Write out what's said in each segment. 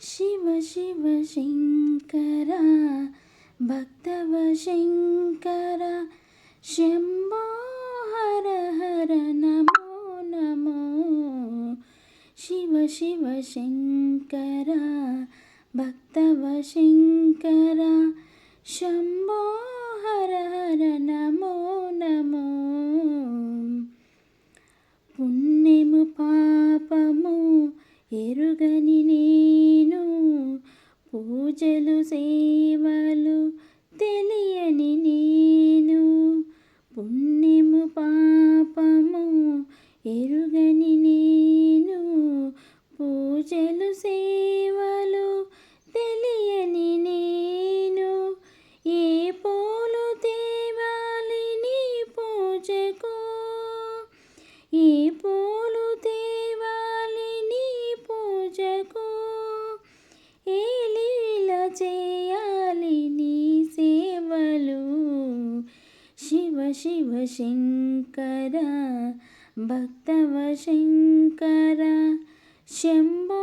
శివ శివ శంకర భక్తవ శంకర శంభో హర నమో నమో. శివ శివ శంకర భక్తవ శంకర శంభోహర హర నమో నమో. పుణ్యము పాపము ఎరుగని నేను పూజలు సేవలు తెలియని నేను. పుణ్యము పాపము ఎరుగని నేను శివ శివ శంకర భక్తవ శంకర శంభో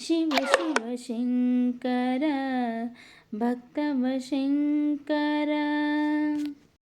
శివ శివ శంకర భక్తవ శంకర